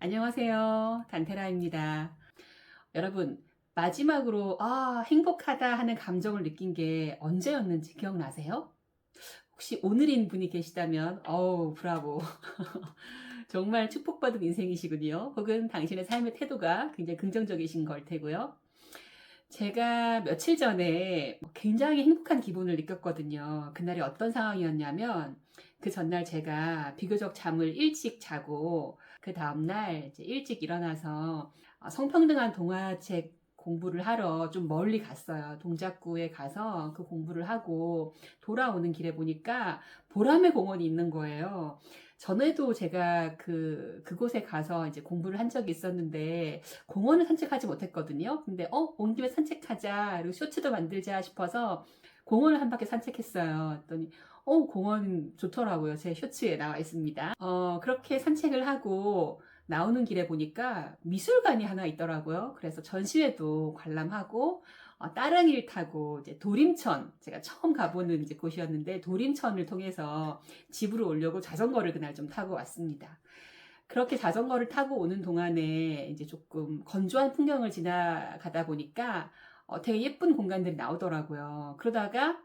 안녕하세요. 단테라입니다. 여러분, 마지막으로, 아, 행복하다 하는 감정을 느낀 게 언제였는지 기억나세요? 혹시 오늘인 분이 계시다면, 어우, 브라보. 정말 축복받은 인생이시군요. 혹은 당신의 삶의 태도가 굉장히 긍정적이신 걸 테고요. 제가 며칠 전에 굉장히 행복한 기분을 느꼈거든요. 그날이 어떤 상황이었냐면, 그 전날 제가 비교적 잠을 일찍 자고, 그 다음날 일찍 일어나서 어, 성평등한 동화책 공부를 하러 좀 멀리 갔어요. 동작구에 가서 그 공부를 하고 돌아오는 길에 보니까 보람의 공원이 있는 거예요. 전에도 제가 그, 그곳에 가서 이제 공부를 한 적이 있었는데, 공원을 산책하지 못했거든요. 근데, 어, 온 김에 산책하자. 그리고 쇼츠도 만들자 싶어서 공원을 한 바퀴 산책했어요. 했더니, 어, 공원 좋더라고요. 제 쇼츠에 나와 있습니다. 어, 그렇게 산책을 하고 나오는 길에 보니까 미술관이 하나 있더라고요. 그래서 전시회도 관람하고, 어, 따릉이를 타고 이제 도림천, 제가 처음 가보는 이제 곳이었는데, 도림천을 통해서 집으로 오려고 자전거를 그날 좀 타고 왔습니다. 그렇게 자전거를 타고 오는 동안에 이제 조금 건조한 풍경을 지나가다 보니까 어, 되게 예쁜 공간들이 나오더라고요. 그러다가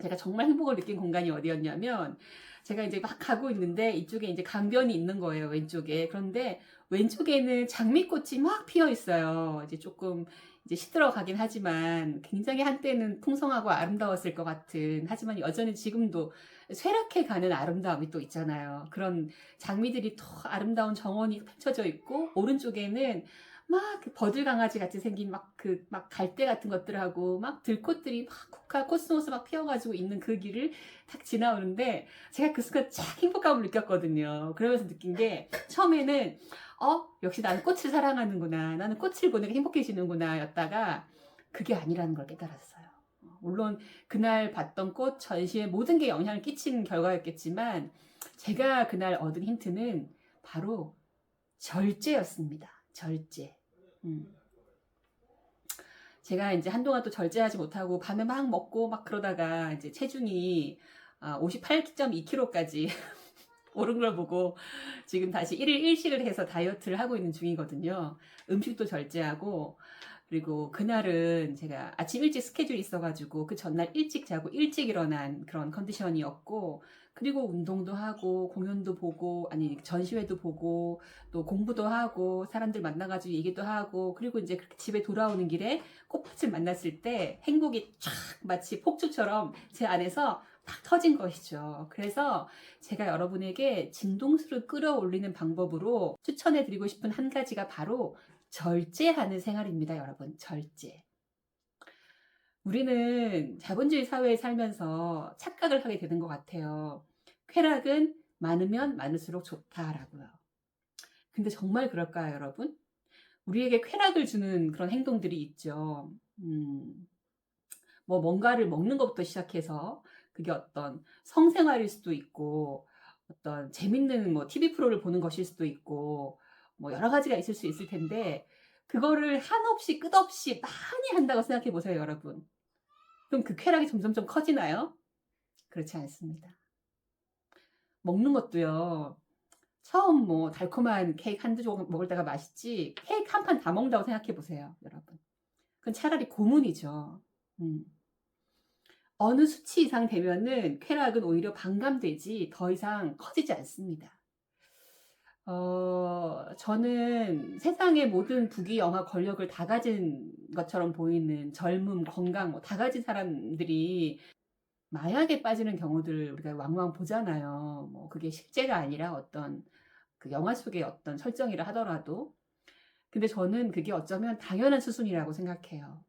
제가 정말 행복을 느낀 공간이 어디였냐면 제가 이제 막 가고 있는데 이쪽에 이제 강변이 있는 거예요 왼쪽에. 그런데 왼쪽에는 장미꽃이 막 피어 있어요. 이제 조금 이제 시들어 가긴 하지만 굉장히 한때는 풍성하고 아름다웠을 것 같은. 하지만 여전히 지금도 쇠락해 가는 아름다움이 또 있잖아요. 그런 장미들이 더 아름다운 정원이 펼쳐져 있고 오른쪽에는 막 버들 강아지 같이 생긴 막 그 막 갈대 같은 것들하고 막 들꽃들이 막 국화 코스모스 막 피어가지고 있는 그 길을 탁 지나오는데 제가 그 순간 쫙 행복감을 느꼈거든요. 그러면서 느낀 게 처음에는 어 역시 나는 꽃을 사랑하는구나 나는 꽃을 게 행복해지는구나 였다가 그게 아니라는 걸 깨달았어요. 물론 그날 봤던 꽃 전시에 모든 게 영향을 끼친 결과였겠지만 제가 그날 얻은 힌트는 바로 절제였습니다. 절제. 음. 제가 이제 한동안 또 절제하지 못하고 밤에 막 먹고 막 그러다가 이제 체중이 58.2kg까지 오른 걸 보고 지금 다시 1일 1식을 해서 다이어트를 하고 있는 중이거든요. 음식도 절제하고 그리고 그날은 제가 아침 일찍 스케줄이 있어가지고 그 전날 일찍 자고 일찍 일어난 그런 컨디션이었고 그리고 운동도 하고 공연도 보고 아니 전시회도 보고 또 공부도 하고 사람들 만나가지고 얘기도 하고 그리고 이제 집에 돌아오는 길에 꽃밭을 만났을 때 행복이 쫙 마치 폭주처럼 제 안에서 탁 터진 것이죠. 그래서 제가 여러분에게 진동수를 끌어올리는 방법으로 추천해 드리고 싶은 한 가지가 바로 절제하는 생활입니다, 여러분. 절제. 우리는 자본주의 사회에 살면서 착각을 하게 되는 것 같아요. 쾌락은 많으면 많을수록 좋다라고요. 근데 정말 그럴까요, 여러분? 우리에게 쾌락을 주는 그런 행동들이 있죠. 음, 뭐 뭔가를 먹는 것부터 시작해서 그게 어떤 성생활일 수도 있고 어떤 재밌는 뭐 TV 프로를 보는 것일 수도 있고 뭐 여러 가지가 있을 수 있을 텐데 그거를 한없이 끝없이 많이 한다고 생각해 보세요, 여러분. 그럼 그 쾌락이 점점점 커지나요? 그렇지 않습니다. 먹는 것도요. 처음 뭐 달콤한 케이크 한두 조각 먹을 때가 맛있지 케이크 한 판 다 먹는다고 생각해 보세요, 여러분. 그건 차라리 고문이죠. 음. 어느 수치 이상 되면은 쾌락은 오히려 반감되지 더 이상 커지지 않습니다. 어, 저는 세상의 모든 부귀, 영화, 권력을 다 가진 것처럼 보이는 젊음, 건강, 뭐 다 가진 사람들이 마약에 빠지는 경우들을 우리가 왕왕 보잖아요. 뭐 그게 실제가 아니라 어떤 그 영화 속의 어떤 설정이라 하더라도. 근데 저는 그게 어쩌면 당연한 수순이라고 생각해요.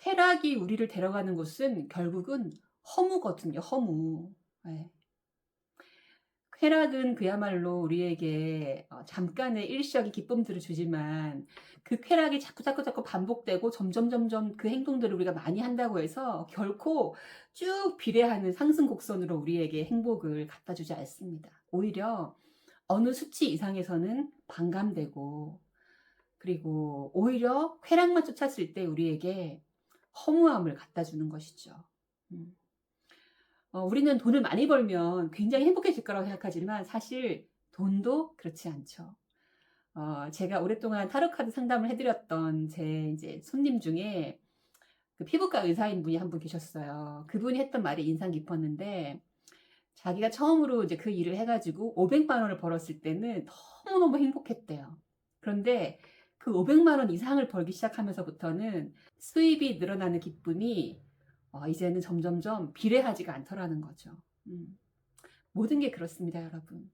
쾌락이 우리를 데려가는 곳은 결국은 허무거든요, 허무. 네. 쾌락은 그야말로 우리에게 어, 잠깐의 일시적인 기쁨들을 주지만 그 쾌락이 자꾸 자꾸 자꾸 반복되고 점점 점점 그 행동들을 우리가 많이 한다고 해서 결코 쭉 비례하는 상승 곡선으로 우리에게 행복을 갖다 주지 않습니다. 오히려 어느 수치 이상에서는 반감되고 그리고 오히려 쾌락만 쫓았을 때 우리에게 허무함을 갖다 주는 것이죠. 음. 어, 우리는 돈을 많이 벌면 굉장히 행복해질 거라고 생각하지만 사실 돈도 그렇지 않죠. 어, 제가 오랫동안 타로카드 상담을 해드렸던 제 이제 손님 중에 그 피부과 의사인 분이 한 분 계셨어요. 그분이 했던 말이 인상 깊었는데 자기가 처음으로 이제 그 일을 해가지고 500만 원을 벌었을 때는 너무너무 행복했대요. 그런데 그 500만 원 이상을 벌기 시작하면서부터는 수입이 늘어나는 기쁨이 어, 이제는 점점점 비례하지가 않더라는 거죠. 음. 모든 게 그렇습니다, 여러분.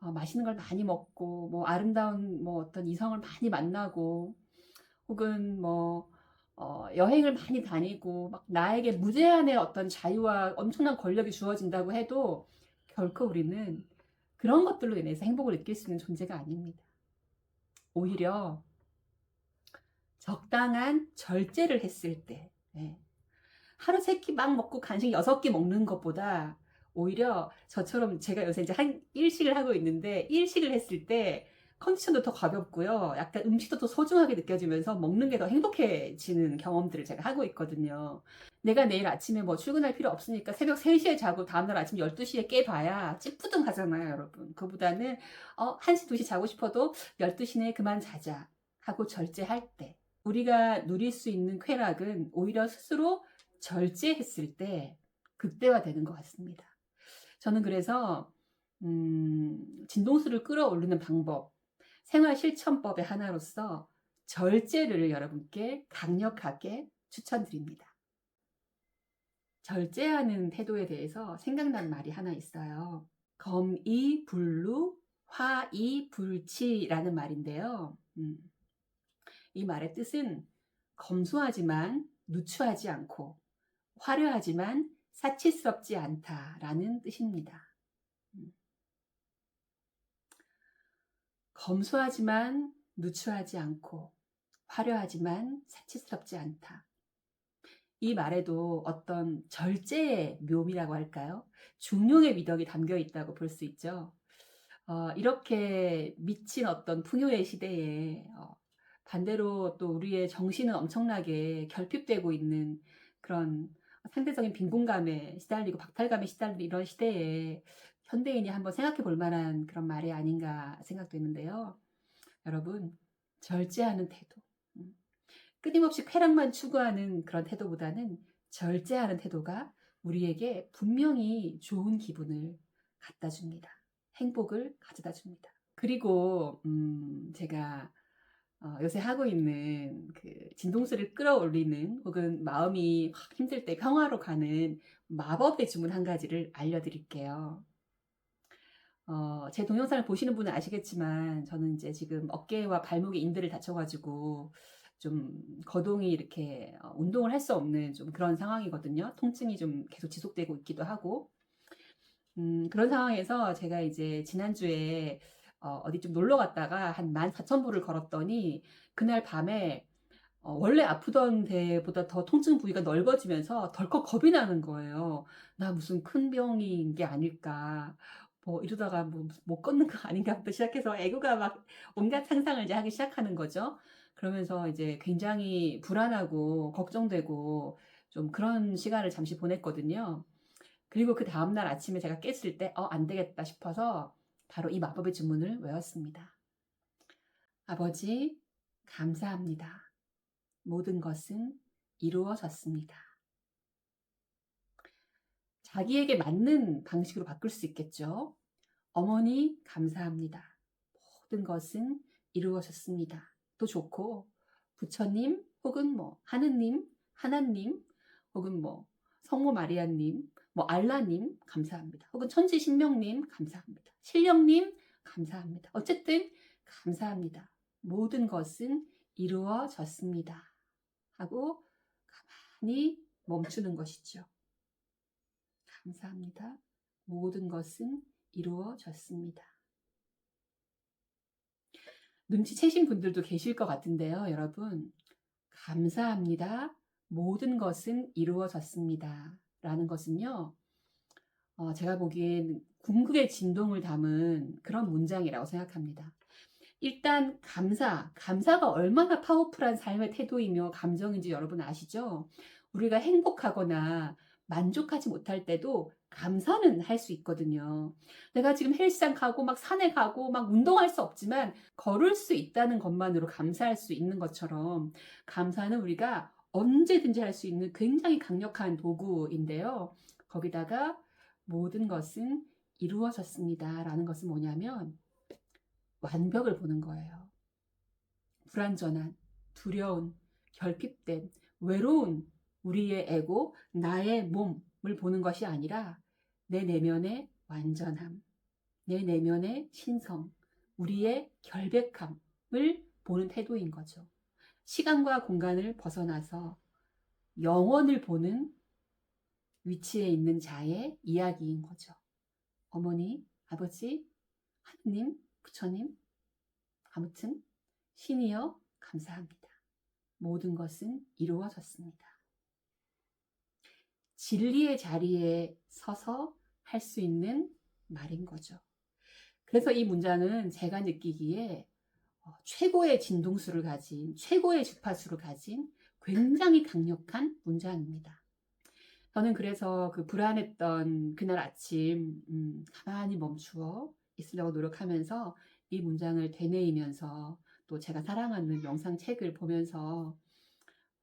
어, 맛있는 걸 많이 먹고, 뭐 아름다운 뭐 어떤 이성을 많이 만나고, 혹은 뭐 어, 여행을 많이 다니고, 막 나에게 무제한의 어떤 자유와 엄청난 권력이 주어진다고 해도 결코 우리는 그런 것들로 인해서 행복을 느낄 수 있는 존재가 아닙니다. 오히려 적당한 절제를 했을 때, 예. 하루 세 끼 막 먹고 간식 여섯 개 먹는 것보다 오히려 저처럼 제가 요새 이제 한 일식을 하고 있는데 일식을 했을 때 컨디션도 더 가볍고요. 약간 음식도 더 소중하게 느껴지면서 먹는 게 더 행복해지는 경험들을 제가 하고 있거든요. 내가 내일 아침에 뭐 출근할 필요 없으니까 새벽 3시에 자고 다음날 아침 12시에 깨봐야 찌뿌둥 하잖아요, 여러분. 그보다는 어, 1시, 2시 자고 싶어도 12시 내에 그만 자자 하고 절제할 때 우리가 누릴 수 있는 쾌락은 오히려 스스로 절제했을 때 극대화되는 것 같습니다. 저는 그래서 음, 진동수를 끌어올리는 방법, 생활 실천법의 하나로서 절제를 여러분께 강력하게 추천드립니다. 절제하는 태도에 대해서 생각난 말이 하나 있어요. 검이 불루 화이 불치라는 말인데요. 음, 이 말의 뜻은 검소하지만 누추하지 않고 화려하지만 사치스럽지 않다라는 뜻입니다. 음. 검소하지만 누추하지 않고 화려하지만 사치스럽지 않다. 이 말에도 어떤 절제의 묘미라고 할까요? 중용의 미덕이 담겨 있다고 볼 수 있죠. 어, 이렇게 미친 어떤 풍요의 시대에 어, 반대로 또 우리의 정신은 엄청나게 결핍되고 있는 그런 상대적인 빈곤감에 시달리고 박탈감에 시달리는 이런 시대에 현대인이 한번 생각해 볼 만한 그런 말이 아닌가 생각되는데요. 여러분, 절제하는 태도. 음, 끊임없이 쾌락만 추구하는 그런 태도보다는 절제하는 태도가 우리에게 분명히 좋은 기분을 갖다 줍니다. 행복을 가져다 줍니다. 그리고, 음, 제가 어, 요새 하고 있는 그 진동수를 끌어올리는 혹은 마음이 확 힘들 때 평화로 가는 마법의 주문 한 가지를 알려드릴게요. 어, 제 동영상을 보시는 분은 아시겠지만 저는 이제 지금 어깨와 발목에 인대를 다쳐가지고 좀 거동이 이렇게 어, 운동을 할 수 없는 좀 그런 상황이거든요. 통증이 좀 계속 지속되고 있기도 하고. 음, 그런 상황에서 제가 이제 지난주에 어, 어디 좀 놀러 갔다가 한 14,000보를 걸었더니 그날 밤에 어, 원래 아프던 데보다 더 통증 부위가 넓어지면서 덜컥 겁이 나는 거예요. 나 무슨 큰 병인 게 아닐까. 뭐 이러다가 뭐 못 걷는 거 아닌가부터 시작해서 애교가 막 온갖 상상을 이제 하기 시작하는 거죠. 그러면서 이제 굉장히 불안하고 걱정되고 좀 그런 시간을 잠시 보냈거든요. 그리고 그 다음날 아침에 제가 깼을 때, 어, 안 되겠다 싶어서 바로 이 마법의 주문을 외웠습니다. 아버지, 감사합니다. 모든 것은 이루어졌습니다. 자기에게 맞는 방식으로 바꿀 수 있겠죠. 어머니, 감사합니다. 모든 것은 이루어졌습니다. 또 좋고, 부처님, 혹은 뭐, 하느님, 하나님, 혹은 뭐, 성모 마리아님, 뭐, 알라님, 감사합니다. 혹은 천지신명님, 감사합니다. 신령님, 감사합니다. 어쨌든, 감사합니다. 모든 것은 이루어졌습니다. 하고 가만히 멈추는 것이죠. 감사합니다. 모든 것은 이루어졌습니다. 눈치채신 분들도 계실 것 같은데요, 여러분. 감사합니다. 모든 것은 이루어졌습니다. 라는 것은요, 어, 제가 보기엔 궁극의 진동을 담은 그런 문장이라고 생각합니다. 일단 감사, 감사가 얼마나 파워풀한 삶의 태도이며 감정인지 여러분 아시죠? 우리가 행복하거나 만족하지 못할 때도 감사는 할 수 있거든요. 내가 지금 헬스장 가고 막 산에 가고 막 운동할 수 없지만 걸을 수 있다는 것만으로 감사할 수 있는 것처럼 감사는 우리가 언제든지 할 수 있는 굉장히 강력한 도구인데요. 거기다가 모든 것은 이루어졌습니다. 라는 것은 뭐냐면 완벽을 보는 거예요. 불완전한, 두려운, 결핍된, 외로운 우리의 에고, 나의 몸을 보는 것이 아니라 내 내면의 완전함, 내 내면의 신성, 우리의 결백함을 보는 태도인 거죠. 시간과 공간을 벗어나서 영원을 보는 위치에 있는 자의 이야기인 거죠. 어머니, 아버지, 하느님, 부처님, 아무튼 신이여 감사합니다. 모든 것은 이루어졌습니다. 진리의 자리에 서서 할 수 있는 말인 거죠. 그래서 이 문장은 제가 느끼기에 어, 최고의 진동수를 가진, 최고의 주파수를 가진 굉장히 강력한 문장입니다. 저는 그래서 그 불안했던 그날 아침, 음, 가만히 멈추어 있으려고 노력하면서 이 문장을 되뇌이면서 또 제가 사랑하는 명상책을 보면서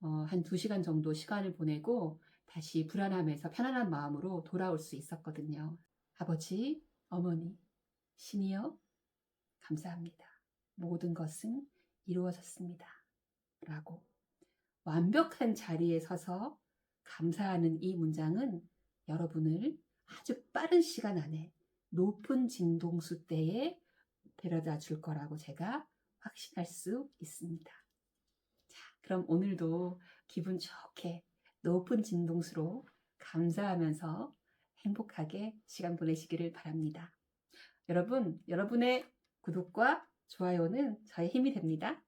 어, 한두 시간 정도 시간을 보내고 다시 불안함에서 편안한 마음으로 돌아올 수 있었거든요. 아버지, 어머니, 신이여, 감사합니다. 모든 것은 이루어졌습니다. 라고 완벽한 자리에 서서 감사하는 이 문장은 여러분을 아주 빠른 시간 안에 높은 진동수 때에 데려다 줄 거라고 제가 확신할 수 있습니다. 자, 그럼 오늘도 기분 좋게 높은 진동수로 감사하면서 행복하게 시간 보내시기를 바랍니다. 여러분, 여러분의 구독과 좋아요는 저의 힘이 됩니다.